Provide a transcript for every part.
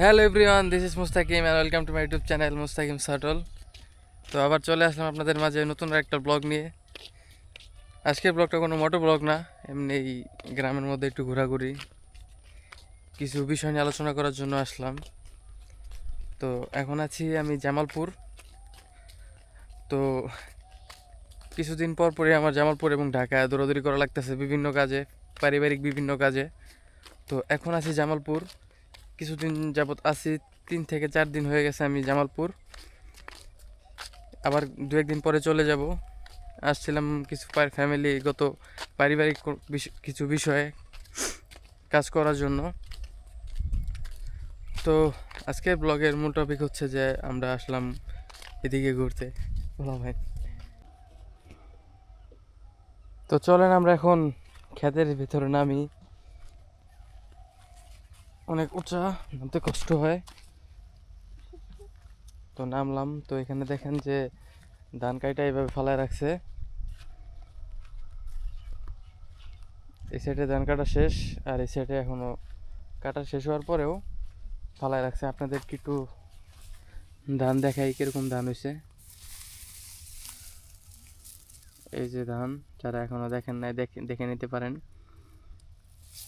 Hello everyone this is Mustakim and welcome to my YouTube channel Mustakim subtle তো আবার চলে আসলাম আপনাদের মাঝে নতুন একটা ব্লগ নিয়ে। আজকের ব্লগটা কোনো মোটো ব্লগ না, এমনি এই গ্রামের মধ্যে একটু ঘোরাঘুরি। কিছু বিষয় নিয়ে আলোচনা করার জন্য আসলাম। তো এখন আছি আমি জামালপুর। তো কিছুদিন পর পরে আমার জামালপুর এবং ঢাকায় দৌড়াদৌড়ি করা লাগতেছে বিভিন্ন কাজে, পারিবারিক বিভিন্ন কাজে। তো এখন আছি জামালপুর। কিছুদিন যাবত আছি, তিন থেকে চার দিন হয়ে গেছে আমি জামালপুর। আবার দু একদিন পরে চলে যাব। আসছিলাম কিছু ফ্যামিলিগত পারিবারিক কিছু বিষয়ে কাজ করার জন্য। তো আজকের ব্লগের মূল টপিক হচ্ছে যে আমরা আসলাম এদিকে ঘুরতে। বলা ভাই। তো চলেন আমরা এখন ক্ষেতের ভিতরে নামি। অনেক উঁচা, নামতে কষ্ট হয়। তো নামলাম। তো এখানে দেখেন যে ধান কাইটা এইভাবে ফালায় রাখছে। এই সাইডে ধান কাটা শেষ, আর এই সাইডে এখনও কাটা শেষ হওয়ার পরেও ফালায় রাখছে। আপনাদের কি একটু ধান দেখাই কীরকম ধান হয়েছে। এই যে ধান, যারা এখনও দেখেন নাই, দেখে দেখে নিতে পারেন।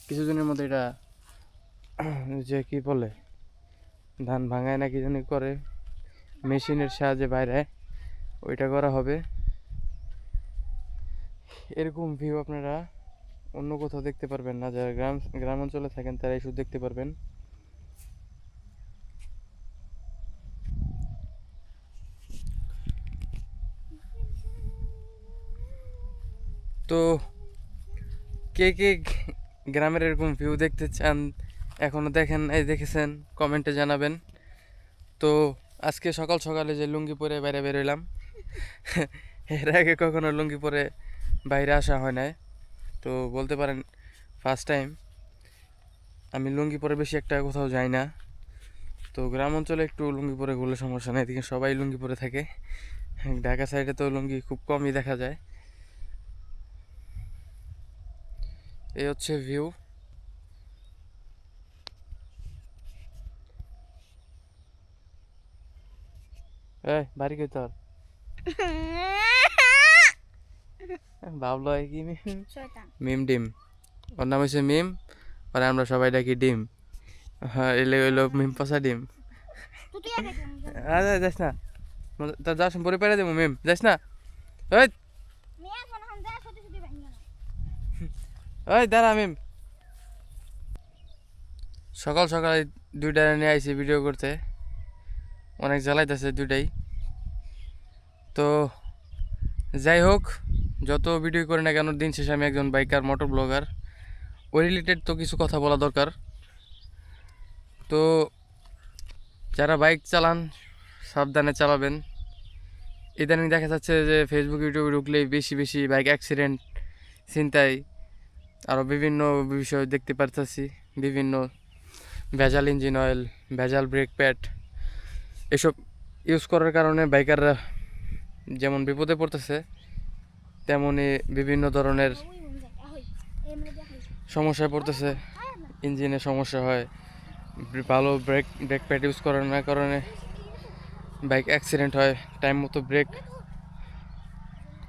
কিছুদিনের মধ্যে এটা যে কি বলে, ধান ভাঙায় না কি জানি করে, মেশিনের সাহায্যে বাইরে, ওইটা করা হবে। এরকম ভিউ আপনারা অন্য কোথাও দেখতে পারবেন না, যারা গ্রাম গ্রাম অঞ্চলে থাকেন তারা শুধু দেখতে পারবেন। তো, কে কে গ্রামের এরকম ভিউ দেখতে চান এখনও দেখেন, এই দেখেছেন কমেন্টে জানাবেন। তো আজকে সকাল সকালে যে লুঙ্গি পরে বাইরে বেরোলাম, এর আগে কখনো লুঙ্গি পরে বাইরে আসা হয় নাই। তো বলতে পারেন ফার্স্ট টাইম আমি লুঙ্গি পরে বেশি একটা কোথাও যাই না। তো গ্রাম অঞ্চলে একটু লুঙ্গি পরে ঘুরলে সমস্যা নেই, এদিকে সবাই লুঙ্গি পরে থাকে। ঢাকা সাইডে তো লুঙ্গি খুব কমই দেখা যায়। এই হচ্ছে ভিউ এই বাড়ি কই তোর ভাবলো কি মিম? মিম ডিম। ওর নাম হচ্ছে মিম আর আমরা সবাই ডাকি ডিম। হ্যাঁ এলে হইল মিম পচা ডিম। আরে যাস না। তোর যাস পরে পেরে দেবো মিম। যাস না। ওই। ওই দাঁড়া মিম। সকাল সকাল দুইটা নিয়ে আইছি ভিডিও করতে। অনেক জ্বালাইতেছে দুটাই তো যাই হোক যত ভিডিও করি না কেন, দিন শেষে আমি একজন বাইকার মোটর ব্লগার ওই রিলেটেড তো কিছু কথা বলা দরকার। তো যারা বাইক চালান, সাবধানে চালাবেন। ইদানিং দেখা যাচ্ছে যে ফেসবুক ইউটিউবে ঢুকলেই বেশি বেশি বাইক অ্যাক্সিডেন্ট ছিনতাই আরও বিভিন্ন বিষয় দেখতে পারতেছি। বিভিন্ন ভেজাল ইঞ্জিন অয়েল ভেজাল ব্রেক প্যাড এসব ইউজ করার কারণে বাইকাররা যেমন বিপদে পড়তেছে তেমনই বিভিন্ন ধরনের সমস্যায় পড়তেছে। ইঞ্জিনে সমস্যা হয়, ভালো ব্রেক ব্রেক প্যাড ইউজ করার না কারণে বাইক অ্যাক্সিডেন্ট হয় টাইম মতো ব্রেক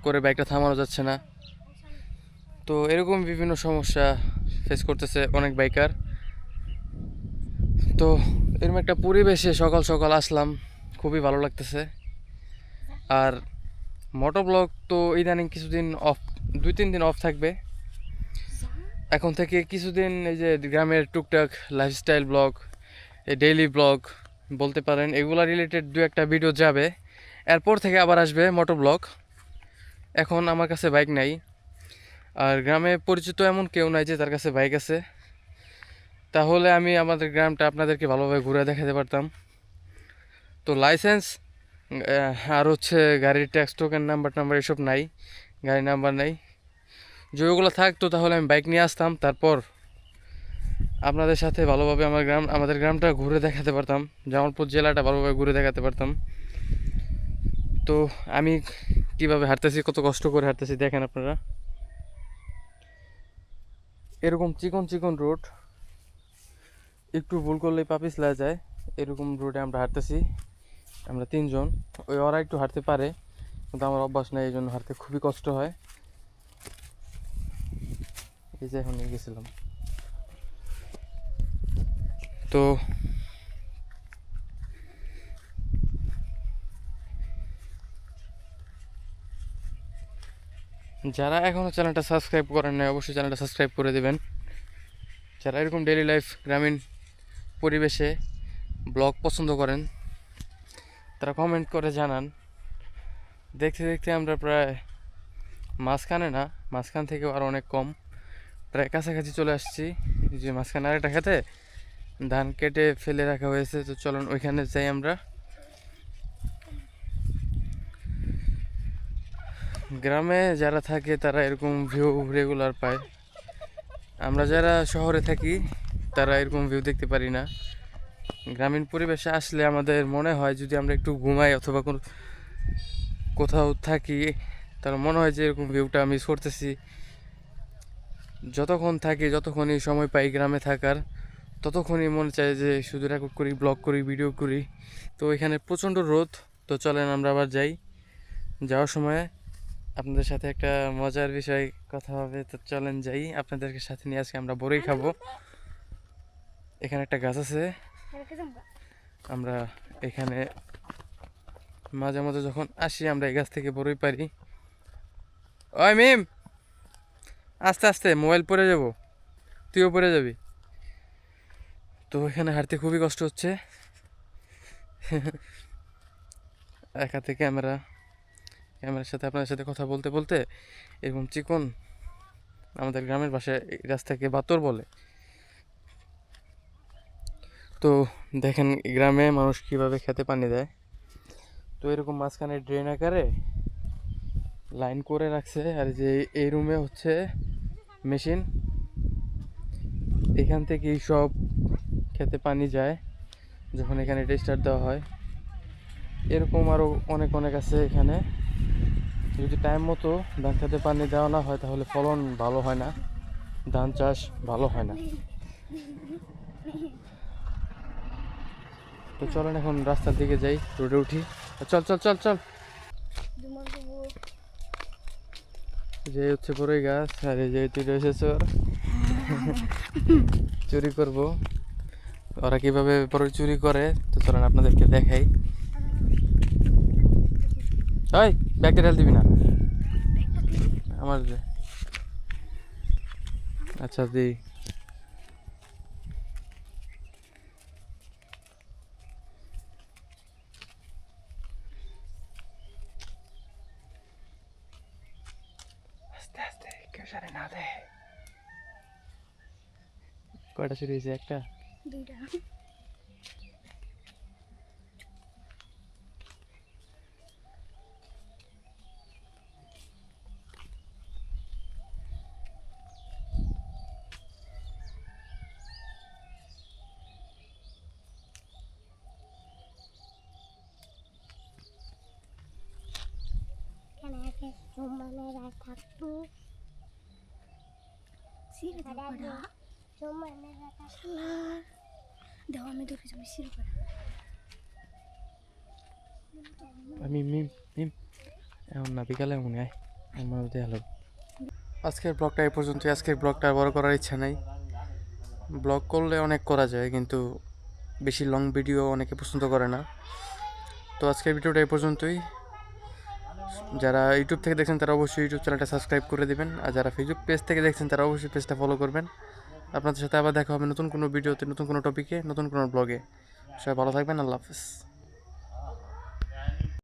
করে বাইকটা থামানো যাচ্ছে না। তো এরকম বিভিন্ন সমস্যা ফেস করতেছে অনেক বাইকার তো এরকম একটা পরিবেশে সকাল সকাল আসলাম। খুবই ভালো লাগতেছে। আর মোটো ব্লগ তো ইদানিং কিছুদিন অফ দুই, তিন দিন অফ থাকবে। এখন থেকে কিছুদিন এই যে গ্রামের টুকটাক লাইফস্টাইল ব্লগ এই ডেইলি ব্লগ বলতে পারেন, এগুলা রিলেটেড দু একটা ভিডিও যাবে। এরপর থেকে আবার আসবে মোটো ব্লগ এখন আমার কাছে বাইক নাই। আর গ্রামে পরিচিত এমন কেউ নাই যে তার কাছে বাইক আছে। তাহলে আমি আমাদের গ্রামটা আপনাদেরকে ভালোভাবে ঘুরে দেখাতে পারতাম। তো লাইসেন্স আর হচ্ছে গাড়ির ট্যাক্স টোকেন নাম্বার টাম্বার এসব নাই, গাড়ির নাম্বার নাই। যদি ওগুলো থাকতো তাহলে আমি বাইক নিয়ে আসতাম, তারপর আপনাদের সাথে ভালোভাবে আমার গ্রাম, আমাদের গ্রামটা ঘুরে দেখাতে পারতাম, জামালপুর জেলাটা ভালোভাবে ঘুরে দেখাতে পারতাম। তো আমি কীভাবে হাঁটতেছি, কত কষ্ট করে হাঁটতেছি দেখেন আপনারা। এরকম চিকন চিকন রোড একটু ভুল করলে পা পিছলা যায়। এরকম রোডে আমরা হাঁটতেছি। আমরা তিনজন। ওই ওরা একটু হাঁটতে পারে, কিন্তু আমার অভ্যাস নেই এই জন্য হাঁটতে খুবই কষ্ট হয়। এই যে এখন গেছিলাম। তো যারা এখনও চ্যানেলটা সাবস্ক্রাইব করেন নাই, অবশ্যই চ্যানেলটা সাবস্ক্রাইব করে দেবেন। যারা এরকম ডেলি লাইফ গ্রামীণ পরিবেশে ব্লগ পছন্দ করেন, তারা কমেন্ট করে জানান। দেখতে দেখতে আমরা প্রায় মাঝখানে না, মাঝখান থেকেও আরও অনেক কম, প্রায় কাছাকাছি চলে আসছি। যে মাঝখানে আরেকটা খেতে, ধান কেটে ফেলে রাখা হয়েছে, তো চলুন ওইখানে যাই আমরা। গ্রামে যারা থাকে তারা এরকম ভিউ রেগুলার পায়। আমরা যারা শহরে থাকি তারা এরকম ভিউ দেখতে পারি না। গ্রামীণ পরিবেশে আসলে আমাদের মনে হয় যদি আমরা একটু ঘুমাই অথবা কোনো কোথাও থাকি, তাহলে মনে হয় যে এরকম ভিউটা মিস করতেছি। যতক্ষণ থাকি, যতক্ষণই সময় পাই গ্রামে থাকার, ততক্ষণই মনে চায় যে শুধু রেকর্ড করি ব্লগ করি ভিডিও করি। তো এখানে প্রচণ্ড রোদ, তো চলেন আমরা আবার যাই। যাওয়ার সময় আপনাদের সাথে একটা মজার বিষয় কথা হবে, তো চলেন যাই। আপনাদেরকে সাথে নিয়ে আজকে আমরা বড়ই খাব। এখানে একটা গাছ আছে। আমরা এখানে মাঝে মাঝে যখন আসি, আমরা এই গাছ থেকে বড়ই পারি। ওই মিম, আস্তে আস্তে, মোবাইল পড়ে যাব। তুইও পড়ে যাবি। তো এখানে হাঁটতে খুবই কষ্ট হচ্ছে। একা থেকে ক্যামেরা ক্যামেরার সাথে আপনার সাথে কথা বলতে বলতে, এরকম চিকন আমাদের গ্রামের ভাষায় এই রাস্তাকে বাতর বলে। তো দেখেন গ্রামে মানুষ কীভাবে খেতে পানি দেয়। তো এরকম মাঝখানে ড্রেন আকারে লাইন করে রাখছে। আর যে এই রুমে হচ্ছে মেশিন এখান থেকেই সব খেতে পানি যায়, যখন এখানে স্টার্ট দেওয়া হয়। এরকম আরও অনেক অনেক আছে এখানে। যদি টাইম মতো ধান খেতে পানি দেওয়া না হয়, তাহলে ফলন ভালো হয় না। ধান চাষ ভালো হয় না। তো চলেন এখন রাস্তার দিকে যাই, রোডে উঠি। চল চল চল চল। যে হচ্ছে বড়ই গাছ, আর এই যে তুই রয়েছে চোর চুরি করব। ওরা কীভাবে বড়ই চুরি করে, তো চলেন আপনাদেরকে দেখাই। ওই ব্যাগটা ঢেল দিবি না? আমার আচ্ছা দি। আস্তে কেউ সারে না দে কয়টা চুরি হয়েছে একটা? দুইটা। কেন একে সোমানেরা থাকতো সিরে সোমানেরা থাকতো? দাও আমি ধরে যাব সিরে আমি মিম মিম। না বিকালে মনে হয় আমার আজকের ব্লগটা এই পর্যন্তই। আজকের ব্লগটা বড় করার ইচ্ছা নাই। ব্লগ করলে অনেক করা যায় কিন্তু বেশি লং ভিডিও অনেকে পছন্দ করে না। তো আজকের ভিডিওটা এই পর্যন্তই। যারা ইউটিউব থেকে দেখছেন, তারা অবশ্যই ইউটিউব চ্যানেলটা সাবস্ক্রাইব করে দেবেন। আর যারা ফেসবুক পেজ থেকে দেখছেন, তারা অবশ্যই পেজটা ফলো করবেন। আপনাদের সাথে আবার দেখা হবে নতুন কোনো ভিডিওতে নতুন কোনো টপিকে নতুন কোনো ব্লগে সবাই ভালো থাকবেন, আল্লাহ হাফিজ।